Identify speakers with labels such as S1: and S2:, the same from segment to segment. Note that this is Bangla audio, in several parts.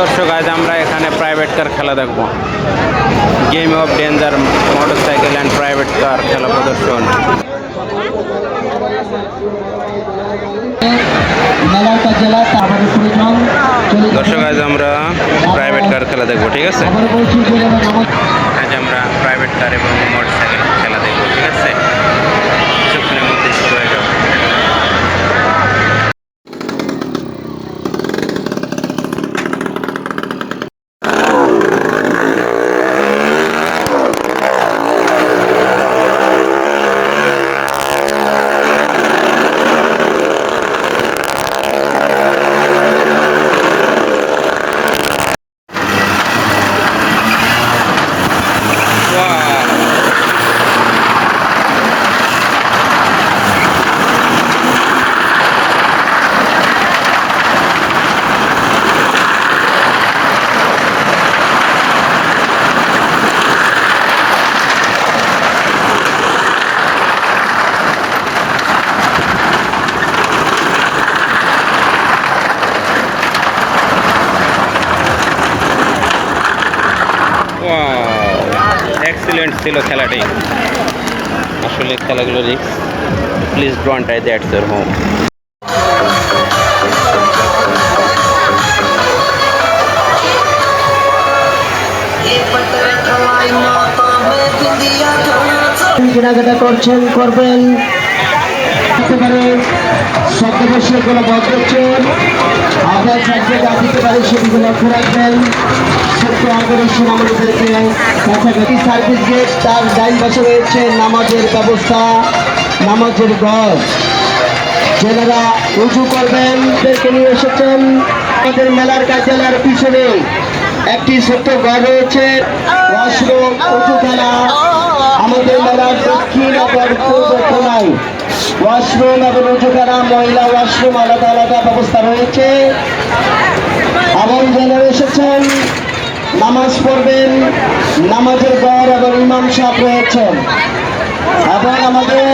S1: দর্শক আজ আমরা এখানে প্রাইভেট কার খেলা দেখব। Game of danger motorcycle and private car খেলা প্রদর্শন। দর্শক আজ আমরা প্রাইভেট কার খেলা দেখব ঠিক আছে? আজ আমরা প্রাইভেট কার এবং মোটর সাইকেল খেলা দেখব ঠিক আছে কিছুক্ষণের মধ্যে শুরু হয়ে যাবে এক্সিলেন্ট ছিল খেলাটি। আসলে খেলাগুলো risks please don't try that's your home
S2: কেনাকাটা করছেন, করবেন। দিতে পারে শব্দবেশের কোনো বজ্রচর আপনার চাকরি যা দিতে পারে সেদিকে লক্ষ্য রাখবেন কাছাকাছি সার্ভিস গেট তার ডাইন পাশে নামাজের ব্যবস্থা, নামাজের গজ। যেনারা উঁচু করবেন নিয়ে এসেছেন। আমাদের মেলার কার্যালয়ের পিছনে একটি ছোট্ট ঘর রয়েছে, ওয়াশরুম উঁচুখানা আমাদের মেলার দক্ষিণ এবং পূর্ব কোনায় ওয়াশরুম এবং উঁচুখানা মহিলা ওয়াশরুম, আলাদা আলাদা ব্যবস্থা রয়েছে। এবং যারা এসেছেন। নামাজ পড়বেন, নামাজের ঘর এবং ইমাম সাহেব রয়েছেন। এবং আমাদের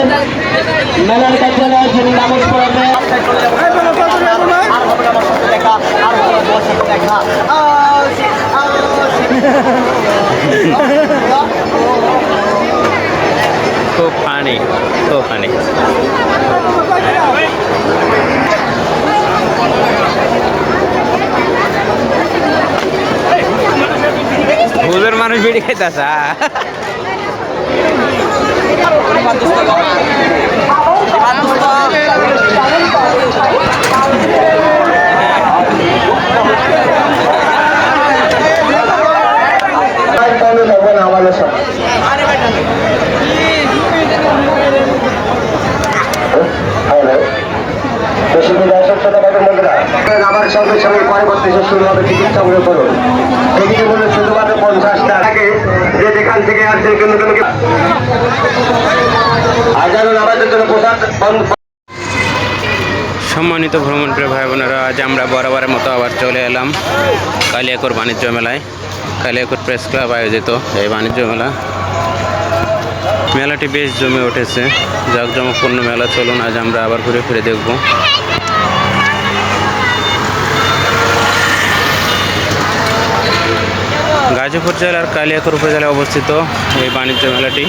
S2: মেলার কার্যালয়ে যিনি নামাজ পড়াবেন
S1: খুব ফানি খুব ফানি খাইতেছা
S2: সঙ্গে সঙ্গে পরবর্তী শুরু হবে করুন এদিকে শুধুমাত্র যে যেখান থেকে আসছেন কিন্তু তোমাকে হাজারো নামাজের জন্য প্রসাদ
S1: সম্মানিত ভ্রমণপ্রিয় ভাই বোনেরা, আজ আমরা বরাবরের মতো আবার চলে এলাম কালিয়াকোর বাণিজ্য মেলায়। কালিয়াকোর প্রেস ক্লাব আয়োজিত এই বাণিজ্য মেলা। মেলাটি বেশ জমে উঠেছে। জাঁকজমকপূর্ণ মেলা, চলুন আজ আমরা আবার ঘুরে ফিরে দেখব। গাজীপুর জেলার কালিয়াকোর উপজেলায় অবস্থিত এই বাণিজ্য মেলাটি।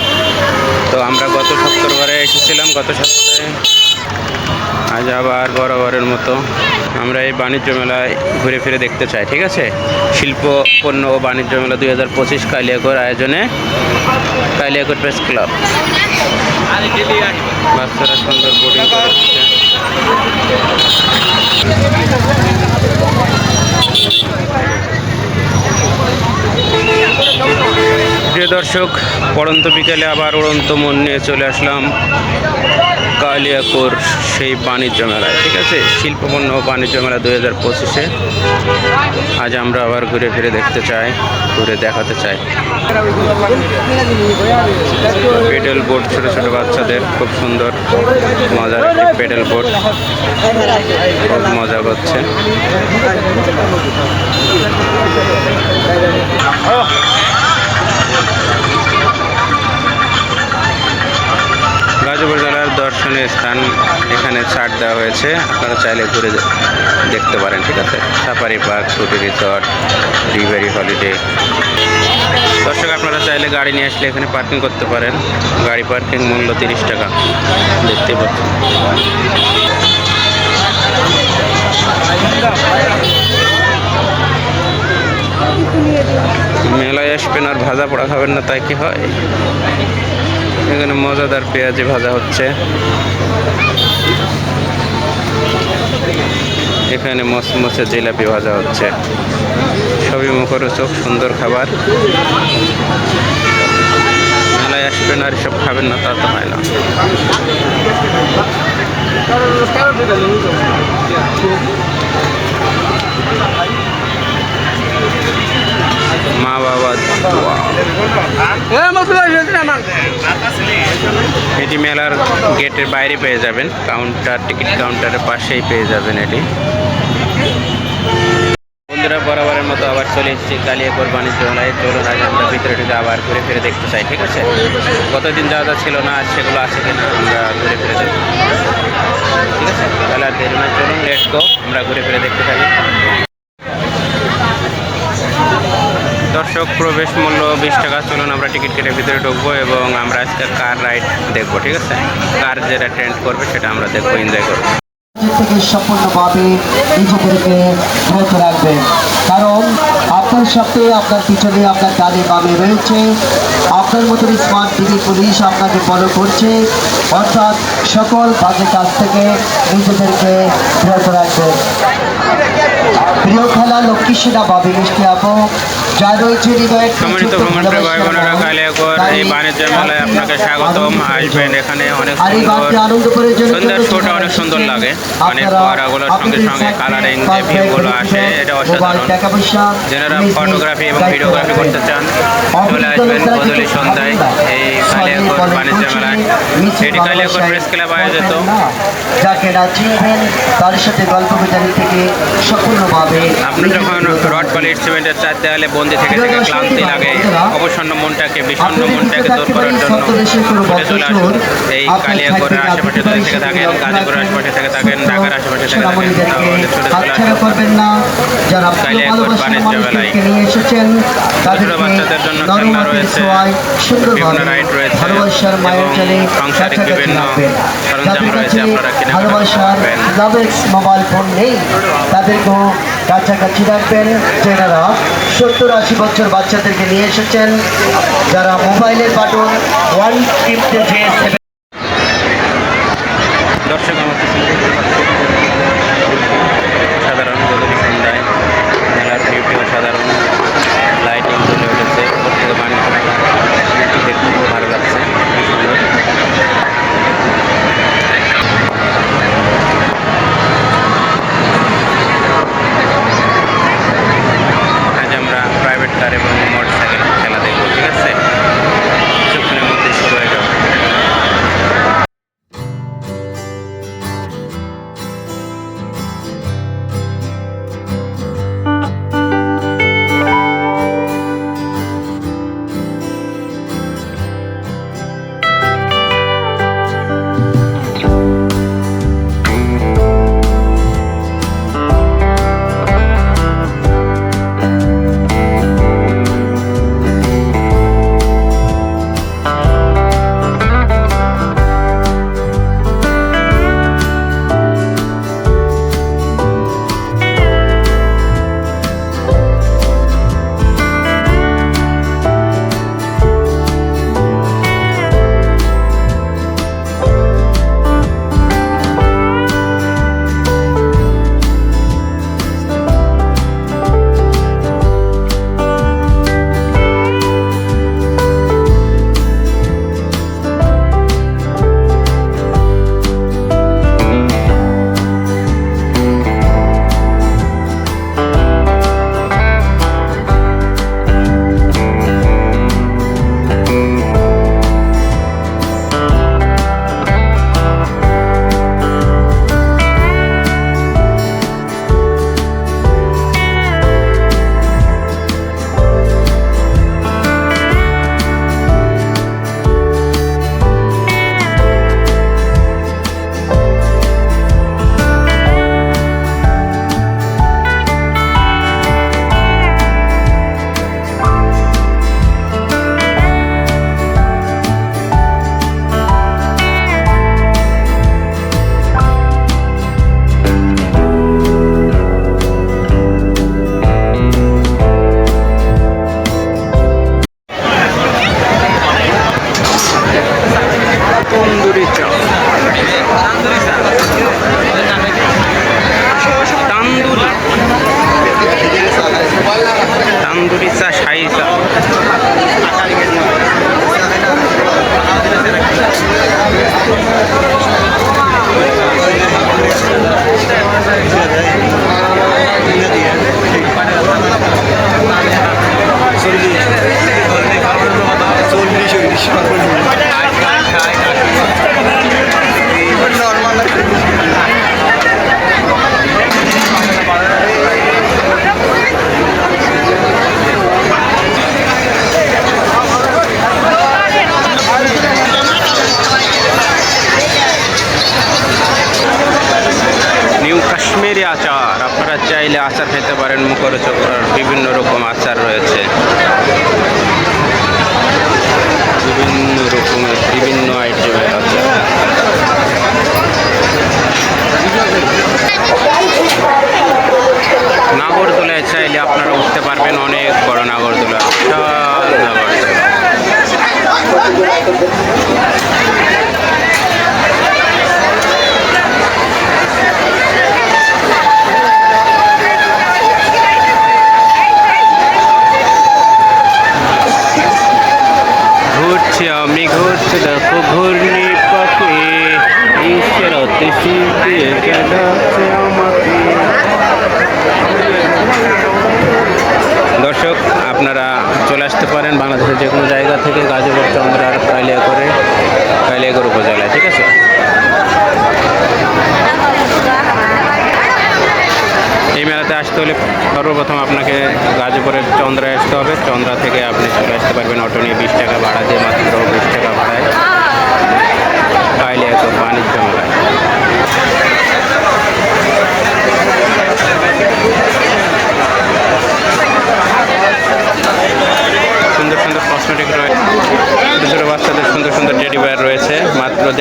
S1: তো আমরা গত শুক্রবারে এসেছিলাম, গত সপ্তাহে। আজ আবার বরাবরের মতো আমরা এই বাণিজ্য মেলায় ঘুরে ফিরে দেখতে চাই, ঠিক আছে? শিল্প, পণ্য ও বাণিজ্য মেলা দুই হাজার পঁচিশ কালিয়াকোর আয়োজনে কালিয়াকোর প্রেস ক্লাব। বাচ্চারা সুন্দর বোর্ডিং করছে প্রিয় দর্শক পড়ন্ত বিকেলে আবার উড়ন্ত মন নিয়ে চলে আসলাম। কালিয়াকোর সেই বাণিজ্য মেলায় ঠিক আছে? শিল্পপণ্য বাণিজ্য মেলা দুই হাজার পঁচিশে। আজ আমরা আবার ঘুরে ফিরে দেখতে চাই, ঘুরে দেখাতে চাই। পেডেল বোর্ড ছোট ছোট বাচ্চাদের, খুব সুন্দর, মজার একটি পেডেল বোর্ড খুব মজা করছে। গাজীপুর জেলার দর্শনীয় স্থান এখানে ছাড় দেওয়া হয়েছে। আপনারা চাইলে ঘুরে দেখতে পারেন, ঠিক আছে? Safari park Chhuti resort reverie holiday দর্শক, আপনারা চাইলে গাড়ি নিয়ে আসলে এখানে পার্কিং করতে পারেন। গাড়ি পার্কিং মূল্য তিরিশ টাকা। দেখতে পাচ্ছেন। মেলায় আসবেন আর ভাজা পোড়া খাবেন না, তাই কি হয়? এখানে মজাদার পেঁয়াজি ভাজা হচ্ছে। এখানে মসমসে জিলাপি ভাজা হচ্ছে। সবই মুখরোচক, সুন্দর খাবার। মেলায় আসবেন আর সব খাবেন না, তা তো হয় না। মা বাবা এটি মেলার গেটের বাইরে পেয়ে যাবেন। কাউন্টার টিকিট কাউন্টারের পাশেই পেয়ে যাবেন এটি। বন্ধুরা বরাবরের মতো আবার চলে এসেছি কালিয়াকোর বাণিজ্য মেলায় চলুন আজ আমরা ভিতরে ঢুকে আবার ঘুরে ফিরে দেখতে চাই ঠিক আছে? কতদিন যা যা ছিল না সেগুলো আছে কিনা আমরা ঘুরে ফিরে দেখব। ঠিক আছে? তাহলে আর দেরি নয় চলুন লেটস গো আমরা ঘুরে ফিরে দেখতে থাকি। দর্শক, প্রবেশ মূল্য বিশ টাকা। চলুন আমরা টিকিট কেটে ভিতরে ঢুকবো এবং আমরা আজকে কার রাইড দেখব, ঠিক আছে? কার যেটা ট্রেন্ড করবে সেটা আমরা দেখব এনজয় করব।
S2: কারণ আপনার সাথে আপনার পিছনে আপনার ডানে বামে রয়েছে। আপনার মতন স্মার্ট টিভি পুলিশ আপনাকে ফলো করছে। অর্থাৎ সকল বাজে কাজ থেকে নিজেদেরকে বিরত রাখবেন প্রিয় খেলা লক্ষ্মী সেনা বাবি মিষ্টি আপু যা রয়েছে হৃদয়ের
S1: সম্মানিত ভ্রমণপ্রিয় ভাই বোনেরা কালিয়াকর এই বাণিজ্য মেলায় আপনাকে স্বাগতম। আসবেন এখানে অনেক সুন্দর শোটা অনেক সুন্দর লাগে। অনেক ফোয়ারাগুলোর সঙ্গে সঙ্গে কালারিং যে ভিউগুলো আসে এটা অসাধারণ। যারা ফটোগ্রাফি এবং ভিডিওগ্রাফি করতে চান চলে আসবেন বদলি সন্ধ্যায় এই বাণিজ্য মেলায়। এটি কালিয়াকর প্রেস ক্লাব আয়োজিত
S2: যাকে না চিনবেন তার সাথে গল্প থেকে সম্পূর্ণভাবে
S1: আপনি যখন রড পলিট সিমেন্টের চার দেওয়ালে বন্দি থেকে থেকে ক্লান্তি লাগে অবসন্ন মনটাকে বিষণ্ণ মনটাকে দূর করার জন্য ছুটে চলে আসুন এই কালিয়াকরের আশেপাশে যদি থেকে থাকেন গাজীপুরের আশেপাশে থেকে থাকেন ঢাকার আশেপাশে থেকে থাকেন তাহলে ছুটে চলে আসুন বাণিজ্য মেলায় বাচ্চাদের জন্য খেলনা রয়েছে, বিভিন্ন রাইড রয়েছে এবং সাংসারিক বিভিন্ন। সরঞ্জাম রয়েছে, আপনারা কেনাকাটা
S2: ভালোবাসার লাভেক্স মোবাইল ফোন নেই তাদেরকেও কাছাকাছি রাখবেন যেনারা সত্তর আশি বছর বাচ্চাদেরকে নিয়ে এসেছেন যারা মোবাইলের বাটন ওয়ান টিপতে
S1: দর্শক সাধারণ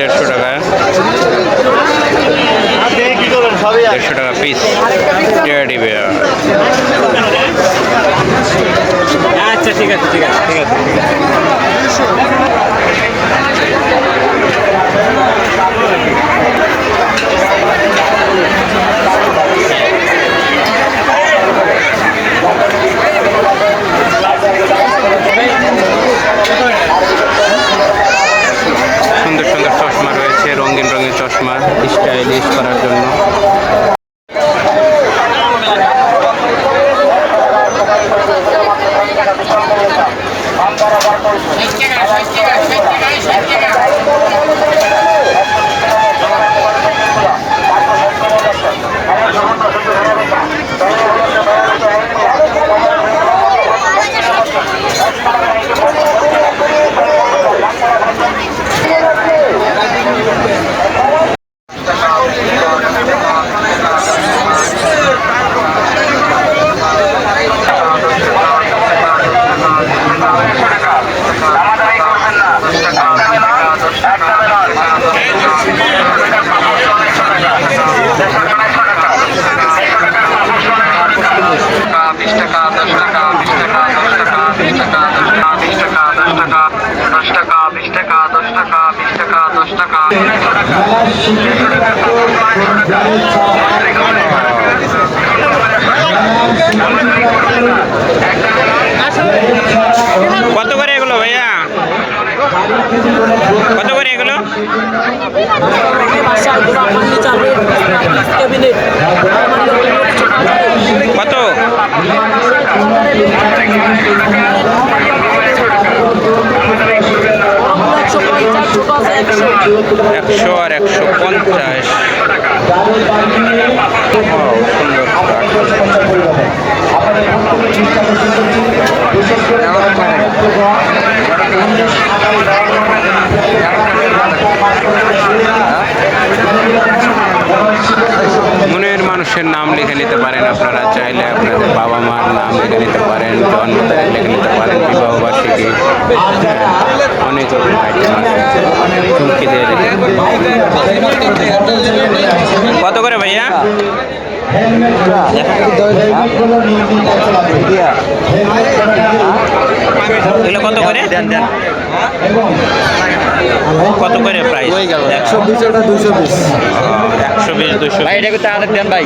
S1: দেড়শো টাকা। দেড়শো টাকা পিস টেডি বেয়ার
S3: আচ্ছা ঠিক আছে ঠিক আছে ঠিক আছে
S1: সুন্দর সুন্দর চশমা রয়েছে রঙিন রঙিন চশমা স্টাইলিশ করার জন্য
S4: বিশ টাকা দশ টাকা বিশ টাকা দশ টাকা বিশ টাকা দশ টাকা বিশ টাকা দশ টাকা বিশ টাকা দশ টাকা বিশ টাকা দশ টাকা দশ টাকা
S1: কত করে এগুলো ভাইয়া কত করে এগুলো? কত? একশো আর একশো পঞ্চাশ। মনের মানুষের নাম লিখে নিতে পারেন, আপনারা চাইলে আপনাদের বাবা মার নাম লিখে নিতে পারেন জন্ম তারিখ লিখে নিতে পারেন, বিবাহ বার্ষিকী অনেক রকম আইটেম আছে। চুমকি দিয়ে রেখে কত করে ভাইয়া? এগুলো কত করে? কত করে প্রাইস
S3: একশো বিশ? ওটা দুশো বিশ।
S1: একশো বিশ দুশো
S3: ভাই এটা তাড়াতাড়ি দেন ভাই।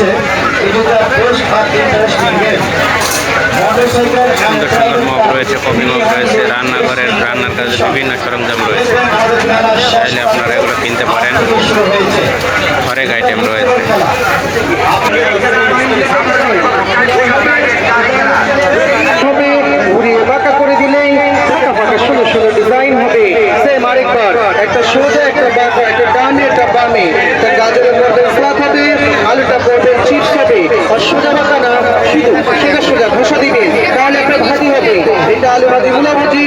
S2: রয়েছে সুন্দর সুন্দর মগ রয়েছে কফি মগ রয়েছে রান্নাঘরের রান্নার কাজে
S1: বিভিন্ন সরঞ্জাম রয়েছে। চাইলে আপনারা এগুলো কিনতে পারেন। হরেক আইটেম রয়েছে।
S5: করে দিলেই ফাঁকা সুন্দর সুন্দর ডিজাইন হবে। সেম আরেকবার, একটা সোজা, একটা বাঁকা একটা ডানে, একটা বামে। একটা গাজরের মধ্যে ফ্লাট হবে আলুটা পড়বে চিপস হবে আর সোজা বাঁকা না, শুধু সোজা সোজা ঘষা দিবে। তাহলে একটা ভাজি হবে। এটা আলু ভাজি মূলা ভাজি,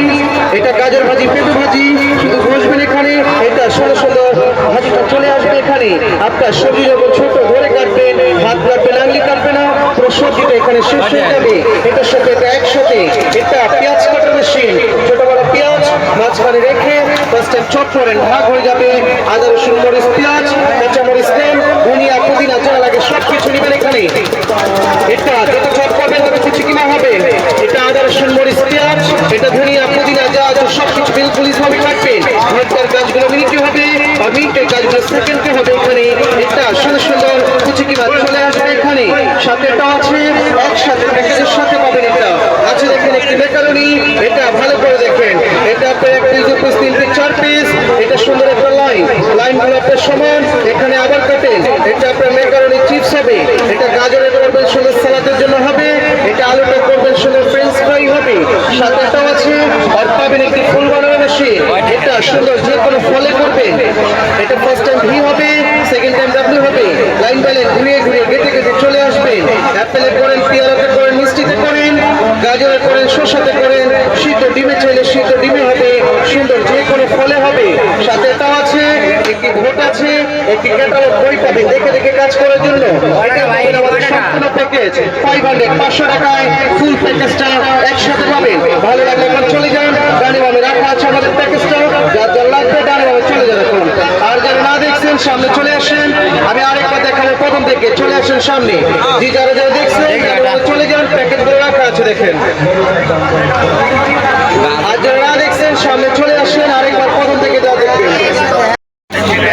S5: এটা গাজর ভাজি, পেঁপে ভাজি। শুধু ঘষবেন এখানে, এটা সুন্দর সুন্দর ভাজিটা চলে আসবে এখানে। আপনার সবজি যখন ছোট ধরে কাটবেন, হাত কাটবেন আঙলি কাটবে না, পুরো সবজিটা এখানে শেষ হয়ে যাবে। এটার সাথে এটা একসাথে, এটা পেঁয়াজ কাটার মেশিন ছোট পেঁয়াজ মাঝখানে রেখে ফার্স্ট টাইম চপ করেন ভাগ হয়ে যাবে। আদা, রসুন, মরিচ, পেঁয়াজ, কাঁচা মরিচ, তেল, ধনিয়া, পুদিনা, যা লাগে সব কিছু নেবেন এখানে। এটা যত চট করবেন তত কিছু কিনা হবে। এটা আদা, রসুন, মরিচ, পেঁয়াজ, এটা ধনিয়া, পুদিনা যা আছে সব কিছু বিলকুল ভাবে কাটবেন ভর্তার কাজগুলো মিনিটে হবে আর মিনিটের কাজগুলো সেকেন্ডে হবে এখানে এটা সুন্দর সুন্দর। কিছু কিনা চলে আসবে এখানে? সাথে এটা আছে, একসাথে প্যাকেজের সাথে পাবেন এটা। আছে দেখেন একটি মেকারনি এটা ভালো করে দেখেন। এটা আপনার এক পিস দু পিস চার পিস এটা সুন্দর একটা লাইন লাইনগুলো আপনার সমান। এখানে আবার কাটেন এটা আপনার মেকারনি চিপস হবে। এটা গাজরের করবেন সুন্দর সালাদের জন্য হবে। এটা আলুটা করবেন সুন্দর ফ্রেঞ্চ ফ্রাই হবে সাথে এটাও আছে আর পাবেন একটি ফুল বানানো মেশিন এটা সুন্দর যে কোনো ফলে করবে। এটা ফার্স্ট টাইম ভি হবে সেকেন্ড টাইম ডাব্লিউ হবে লাইন বাই লাইন ঘুরিয়ে ঘুরিয়ে গেটে গেটে চলে আসবেন অ্যাপেলে করেন পেয়ারাতে করেন মিষ্টিতে করেন গাজরে করেন শসাতে করেন শীত ডিমে চাইলে শীত ডিমে হবে সুন্দর যে কোনো ফলে হবে সাথে এটাও আছে একটি ভোট আছে একটি ক্যাটালগ বই পাবেন দেখে দেখে কাজ করার জন্য। আমাদের সম্পূর্ণ প্যাকেজ ফাইভ হান্ড্রেড পাঁচশো টাকায় ফুল প্যাকেজটা একসাথে পাবেন। ভালো লাগলে এখন চলে যান ডানে বামে রাখা আছে আমাদের প্যাকেজটা যার যার লাগবে ডানে বামে চলে যান এখন। আর যারা না দেখছেন সামনে চলে আসেন। আমি আরেকবার দেখাবো প্রথম থেকে। চলে আসেন সামনে। জি যারা যারা দেখছেন চলে যান প্যাকেটগুলো রাখা আছে দেখেন। আর যারা না দেখছেন সামনে চলে আসেন আরেকবার প্রথম থেকে যা দেখবেন।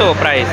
S1: কত প্রাইস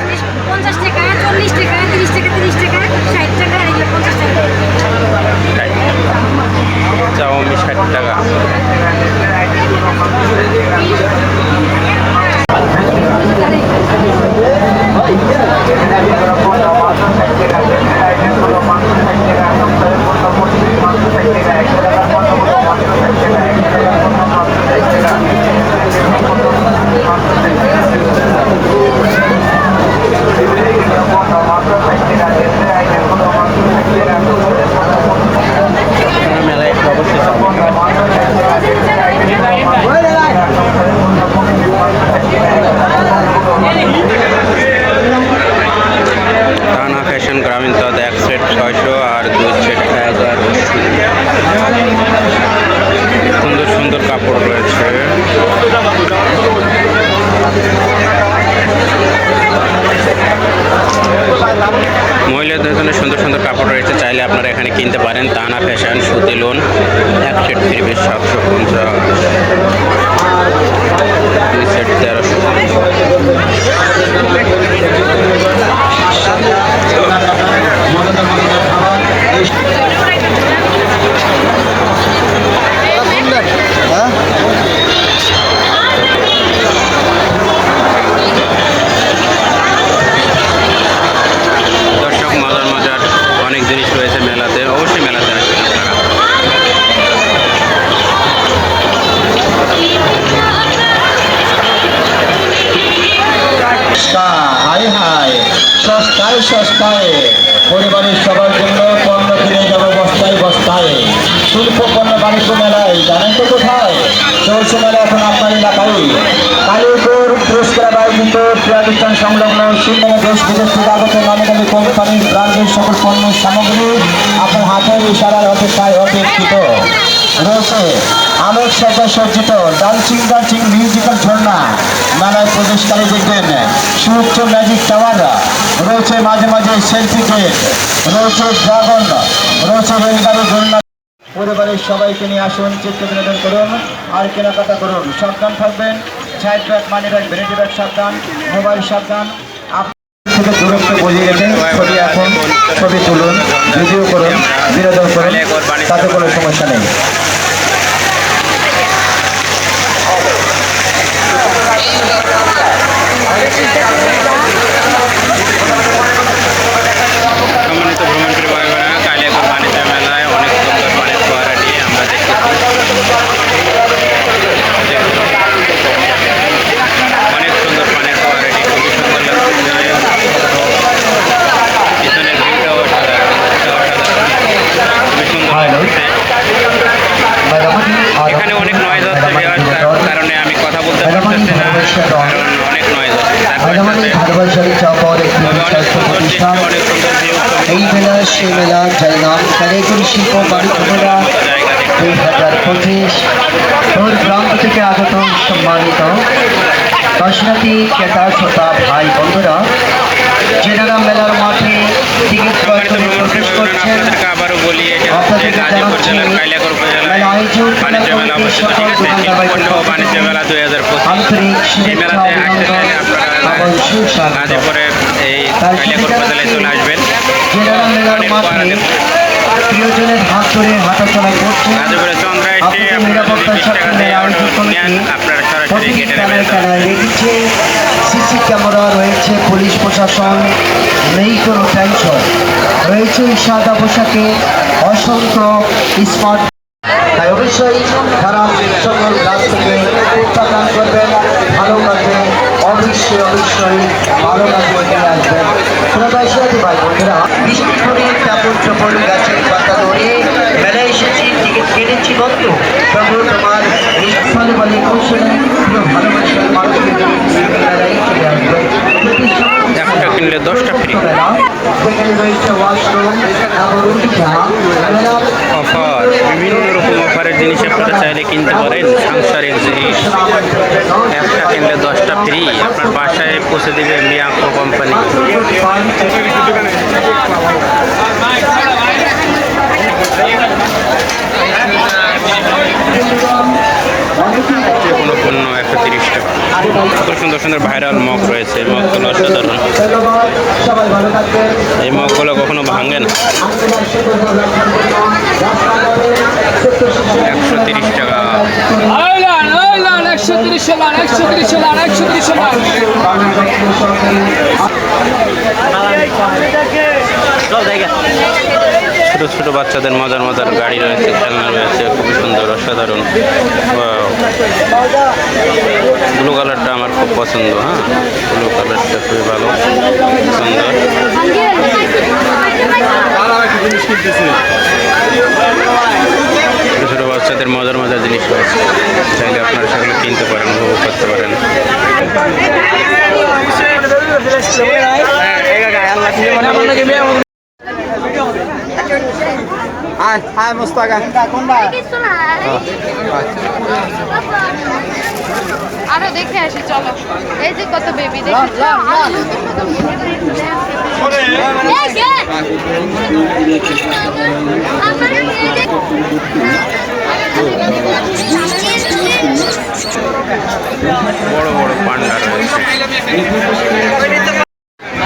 S1: রয়েছে।
S2: আমের সাথে সজ্জিত ডান্সিং ডান্সিং মিউজিক্যাল ঝর্ণা। মেলায় প্রবেশকারী দেখবেন সুউচ্চ ম্যাজিক টাওয়ার। রয়েছে মাঝে মাঝে সেলফি গেট রয়েছে ড্রাগন রয়েছে রেলগাড়ি ঝর্ণা। পরিবারের সবাইকে নিয়ে আসুন, চিত্র বিনোদন করুন আর কেনাকাটা করুন। সাবধান থাকবেন। Side bag money bag vanity bag সাবধান। মোবাইল সাবধান। থেকে দূরত্ব বজিয়ে রেখে ছবি এখন ছবি তুলুন ভিডিও করুন, বিনোদন করুন, তাতে কোনো সমস্যা নেই
S1: সম্মানিত ভ্রমণকারী ভাই বোনেরা কালিয়াকুর বাণিজ্য মেলায় অনেক সুন্দর পানির ফোয়ারাটি আমরা দেখতেছি অনেক সুন্দর পানির ফোয়ারাটি খুবই সুন্দর লাগছে পিছনের ভিউটাও অসাধারণ অসাধারণ খুবই সুন্দর লাগছে এখানে অনেক নয়েজ হচ্ছে বিহার তার কারণে আমি কথা বলতে পারতেছি না কারণ অনেক নয়েজ হচ্ছে তারপর সাথে
S2: ভারতবর্ষের চাপর একটি
S1: তবে অনেক
S2: স্বাস্থ্য
S1: সুন্দর দৃশ্য
S2: প্রতিষ্ঠান
S1: অনেক সুন্দর ভিউ
S2: এই মেলা সেই মেলা যার নাম কারিগরি শিল্প
S1: দেখতে
S2: দুই হাজার পঁচিশ। দূর প্রান্ত থেকে আগত সম্মানিত দর্শনার্থী ক্রেতা শ্রোতা ভাই বন্ধুরা যেনারা মেলার মাঠে টিকিট ক্রয় করে প্রবেশ করছেন।
S1: আপনাদেরকে
S2: জানাচ্ছি মেলা আন্তরিক শুভেচ্ছা অভিনন্দন এবং সুস্বাগত। যেনারা মেলার মাঠে। প্রিয়জনের হাত ধরে হাঁটাচলা
S1: চন্দ্রা
S2: আপনাদের নিরাপত্তার স্বার্থে আয়োজন কমিটি রেখেছে সিসি ক্যামেরা রয়েছে পুলিশ প্রশাসন নেই কোনো টেনশন রয়েছে সাদা পোশাকে অসংখ্য স্মার্ট তাই অবশ্যই সকল কাজ থেকে করবেন ভালো কাজে অবশ্যই অবশ্যই ভালো কাজে আসবেন। ভাই বোনেরা বিশেষ করে কাপড় চোপড় গাছের পাতা ধরে মেলায় এসেছি কেটেছি কত প্রভু তোমার নিঃফল বলে কৌশলে ভালোবাসার মানুষকে
S1: একটা কিনলে দশটা ফ্রি।
S2: সেখানে রয়েছে ওয়াশরুম
S1: অফার বিভিন্ন রকম অফারের জিনিস আপনারা চাইলে কিনতে পারেন। সাংসারিক জিনিস একটা কিনলে দশটা ফ্রি আপনার বাসায় পৌঁছে দেবে মিয়াকো কোম্পানি। একশো তিরিশ টাকা খুব সুন্দর ভাইরাল মগ রয়েছে এই মগগুলো অসাধারণ এই মগগুলো কখনো ভাঙে না একশো তিরিশ টাকা
S6: একশো তিরিশ একশো তিরিশ একশো তিরিশ লান
S1: ছোট ছোট বাচ্চাদের মজার মজার গাড়ি রয়েছে, খেলনা রয়েছে, খুবই সুন্দর, অসাধারণ। ব্লু কালারটা আমার খুব পছন্দ হ্যাঁ? ব্লু কালারটা খুবই ভালো, সুন্দর। ছোট ছোট বাচ্চাদের মজার মজার জিনিস রয়েছে। চাইলে আপনারা সেগুলো কিনতে পারেন, উপভোগ করতে পারেন।
S7: আরও দেখে আসি চলো। এই যে কত বেবি দেখি
S1: বড় বড় পান্ডা রয়েছে।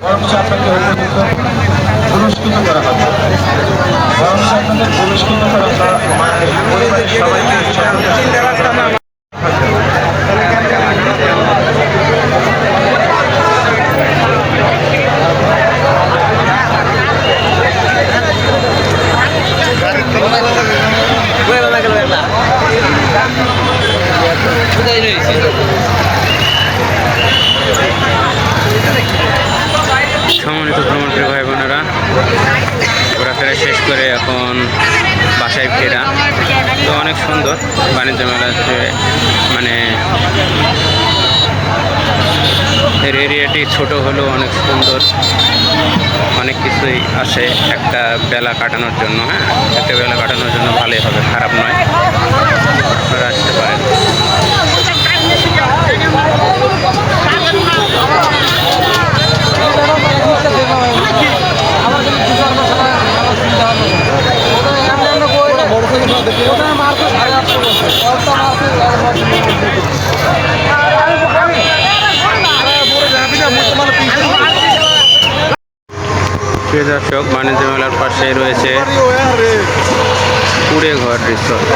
S3: বরঞ্চ আপনাকে পুরস্কৃত করা হবে বরঞ্চ আপনাদের পুরস্কৃত করা সবাইকে
S1: বাণিজ্য মেলাতে মানে এর এরিয়াটি ছোট হলেও অনেক সুন্দর। অনেক কিছুই আসে একটা বেলা কাটানোর জন্য হ্যাঁ? একটা বেলা কাটানোর জন্য ভালোই হবে, খারাপ নয়। আপনারা আসতে পারেন। প্রিয় দর্শক বাণিজ্য মেলার পাশে রয়েছে কুড়ে ঘর রিসোর্ট।